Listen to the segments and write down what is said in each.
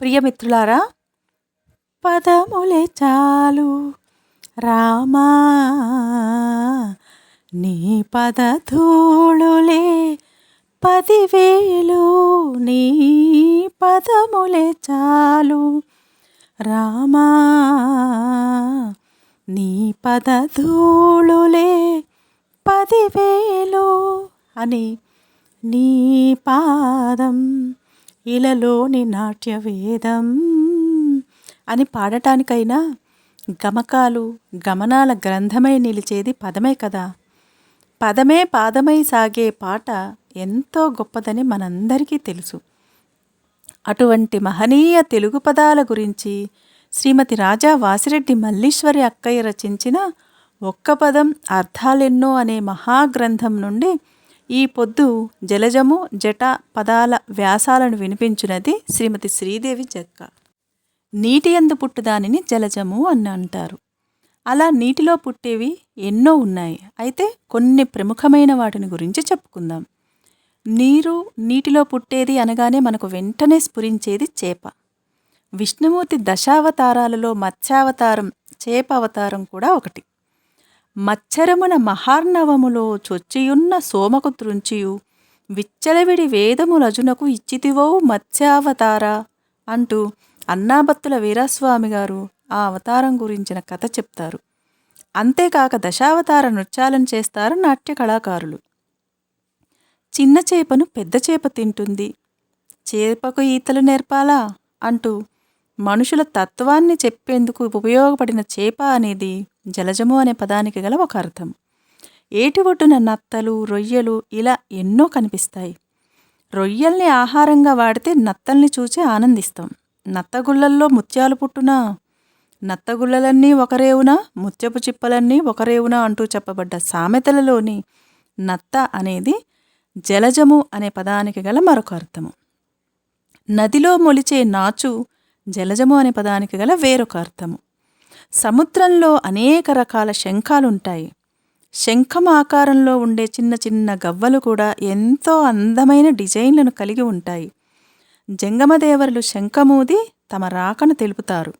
ప్రియమిత్రులారా పదములే చాలు. రామా నీ పదధూళులే పదివేలు నీ పదములే చాలు. రామా నీ పదధూళులే పదివేలు అని నీ పాదం ఇలలోని నాట్య వేదం అని పాడటానికైనా గమకాలు గమనాల గ్రంథమై నిలిచేది పదమే కదా. పదమే పాదమై సాగే పాట ఎంతో గొప్పదని మనందరికీ తెలుసు. అటువంటి మహనీయ తెలుగు పదాల గురించి శ్రీమతి రాజా వాసిరెడ్డి మల్లీశ్వరి అక్కయ్య రచించిన ఒక్క పదం అర్థాలెన్నో అనే మహాగ్రంథం నుండి ఈ పొద్దు జలజము జట పదాల వ్యాసాలను వినిపించినది శ్రీమతి శ్రీదేవి జక్క నీటి ఎందు పుట్టుదానిని జలజము అని అంటారు. అలా నీటిలో పుట్టేవి ఎన్నో ఉన్నాయి. అయితే కొన్ని ప్రముఖమైన వాటిని గురించి చెప్పుకుందాం. నీరు నీటిలో పుట్టేది అనగానే మనకు వెంటనే స్ఫురించేది చేప. విష్ణుమూర్తి దశావతారాలలో మత్స్యావతారం చేప అవతారం కూడా ఒకటి. మచ్చరమున మహార్ణవములో చొచ్చియున్న సోమకు త్రుంచియు విచ్చలవిడి వేదములజునకు ఇచ్చితివో మత్స్యావతార అంటూ అన్నాబత్తుల వీరాస్వామి గారు ఆ అవతారం గురించిన కథ చెప్తారు. అంతేకాక దశావతార నృత్యాలను చేస్తారు నాట్య కళాకారులు. చిన్న చేపను పెద్ద చేప తింటుంది. చేపకు ఈతలు నేర్పాలా? అంటూ మనుషుల తత్వాన్ని చెప్పేందుకు ఉపయోగపడిన చేప అనేది జలజము అనే పదానికి గల ఒక అర్థం. ఏటి ఒడ్డున నత్తలు రొయ్యలు ఇలా ఎన్నో కనిపిస్తాయి. రొయ్యల్ని ఆహారంగా వాడితే నత్తల్ని చూచి ఆనందిస్తాం. నత్తగుళ్ళల్లో ముత్యాలు పుట్టునా? నత్తగుళ్ళలన్నీ ఒకరేవునా? ముత్యపు చిప్పలన్నీ ఒకరేవునా అంటూ చెప్పబడ్డ సామెతలలోని నత్త అనేది జలజము అనే పదానికి గల మరొక అర్థము. నదిలో మొలిచే నాచు జలజము అనే పదానికి గల వేరొక అర్థము. సముద్రంలో అనేక రకాల శంఖాలుంటాయి. శంఖం ఆకారంలో ఉండే చిన్న చిన్న గవ్వలు కూడా ఎంతో అందమైన డిజైన్లను కలిగి ఉంటాయి. జంగమదేవరులు శంఖమూది తమ రాకను తెలుపుతారు.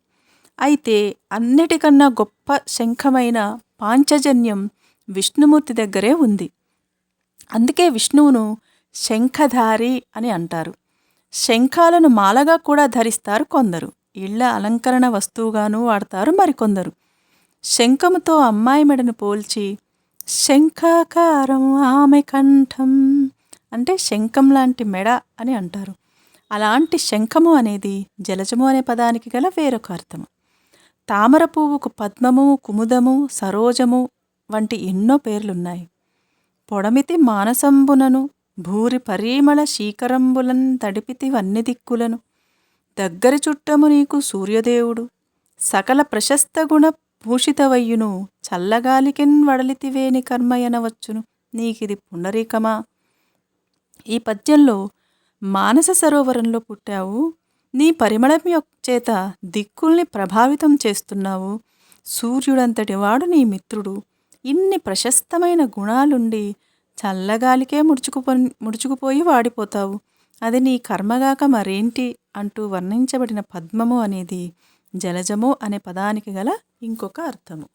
అయితే అన్నిటికన్నా గొప్ప శంఖమైన పాంచజన్యం విష్ణుమూర్తి దగ్గరే ఉంది. అందుకే విష్ణువును శంఖధారి అని అంటారు. శంఖాలను మాలగా కూడా ధరిస్తారు కొందరు. ఇళ్ళ అలంకరణ వస్తువుగాను వాడతారు మరికొందరు. శంఖముతో అమ్మాయి మెడను పోల్చి శంఖాకారం ఆమె కంఠం అంటే శంఖం లాంటి మెడ అని అంటారు. అలాంటి శంఖము అనేది జలజము అనే పదానికి గల వేరొక అర్థము. తామర పువ్వుకు పద్మము కుముదము సరోజము వంటి ఎన్నో పేర్లున్నాయి. పొడమితి మానసంబునను భూరి పరిమళ శీకరంబులన్ తడిపితివన్ని దిక్కులను దగ్గరి చుట్టము నీకు సూర్యదేవుడు. సకల ప్రశస్త గుణ భూషితవయ్యును. చల్లగాలికిన్ వడలితివేని కర్మయనవచ్చును. నీకిది పుండరీకమా? ఈ పద్యంలో మానస సరోవరంలో పుట్టావు. నీ పరిమళం యొక్క చేత దిక్కుల్ని ప్రభావితం చేస్తున్నావు. సూర్యుడంతటి వాడు నీ మిత్రుడు. ఇన్ని ప్రశస్తమైన గుణాలుండి చల్లగాలికే ముడుచుకుపో ముడుచుకుపోయి వాడిపోతావు. అది నీ కర్మగాక మరేంటి? అంటూ వర్ణించబడిన పద్మము అనేది జలజము అనే పదానికి గల ఇంకొక అర్థము.